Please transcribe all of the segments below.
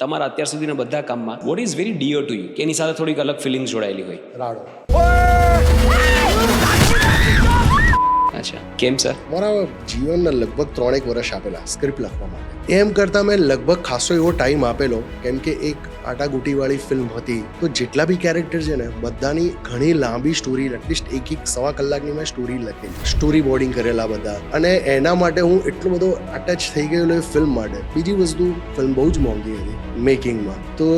તમારા અત્યાર સુધીના બધા કામમાં what is very dear to you કે એની સાથે થોડીક અલગ ફિલિંગ્સ જોડાયેલી હોય. રાડો. કેમ સર મારા જીવનના લગભગ ત્રણેક વર્ષ આપેલા સ્ક્રિપ્ટ લખવા માટે. એમ કરતાં મેં લગભગ ખાસો એવો ટાઈમ આપેલો, કેમ કે એક આટાગુટીવાળી ફિલ્મ હતી. તો જેટલા બી કેરેક્ટર છે ને, બધાની ઘણી લાંબી સ્ટોરી એટલીસ્ટ એક એક સવા કલાકની મેં સ્ટોરી લખેલી. સ્ટોરી બોર્ડિંગ કરેલા બધા. અને એના માટે હું એટલો બધો અટેચ થઈ ગયેલો એ ફિલ્મ માટે. બીજી વસ્તુ ફિલ્મ બહુ જ મોંઘી હતી મેકિંગમાં તો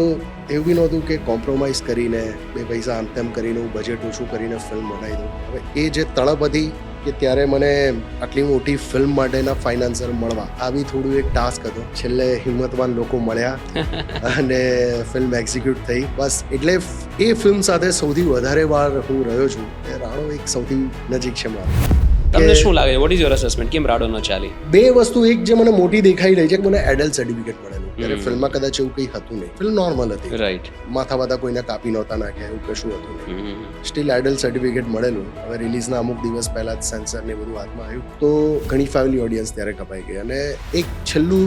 એવું બી નહોતું કે કોમ્પ્રોમાઇઝ કરીને, બે પૈસા આમ તેમ કરીને હું બજેટ ઓછું કરીને ફિલ્મ બનાવી દઉં. હવે એ જે તળપ હતી કે ત્યારે મને આટલી મોટી ફિલ્મ માટેના ફાઇનાન્સર મળવા. આવી થોડું એક ટાસ્ક હતો. છેલ્લે હિંમતવાન લોકો મળ્યા અને ફિલ્મ એક્ઝિક્યુટ થઈ. બસ એટલે એ ફિલ્મ સાથે સૌથી વધારે વાર હું રહ્યો છું. એ રાણો એક સૌથી નજીક છે મારું. તમને શું લાગે? વોટ ઇઝ યોર અસેસમેન્ટ કેમ રાડો ન ચાલી? બે વસ્તુ એક જે મને મોટી દેખાઈ રહી છે કે મને એડલ્ટ સર્ટિફિકેટ મળેલું ત્યારે. ફિલ્મમાં કદાચ એવું કંઈ હતું નહીં. ફિલ્મ નોર્મલ હતી. રાઈટ માથા બાથા કોઈને કાપી નહોતા નાખ્યા એવું કશું હતું નહીં. સ્ટીલ એડલ્ટ સર્ટિફિકેટ મળેલું. હવે રિલીઝના અમુક દિવસ પહેલા જ સેન્સર ને બધું હાથમાં આવ્યું. તો ઘણી ફેમિલી ઓડિયન્સ ત્યારે કપાઈ ગઈ. અને એક છેલ્લું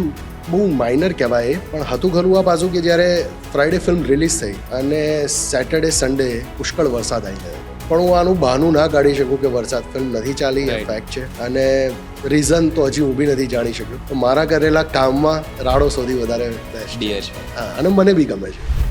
બહુ માઇનર કહેવાય પણ હતું ખરું આ પાછું કે જ્યારે ફ્રાઈડે ફિલ્મ રિલીઝ થઈ અને સેટરડે સન્ડે પુષ્કળ વરસાદ આવી ગયો. પણ હું આનું બહાનું ના કાઢી શકું કે વરસાદ ફિલ્મ નથી ચાલી એ ફેક્ટ છે. અને રીઝન તો હજી હું બી નથી જાણી શક્યો. તો મારા કરેલા કામમાં રાડો સૌથી વધારે બેસ્ટ છે. હા અને મને બી ગમે છે.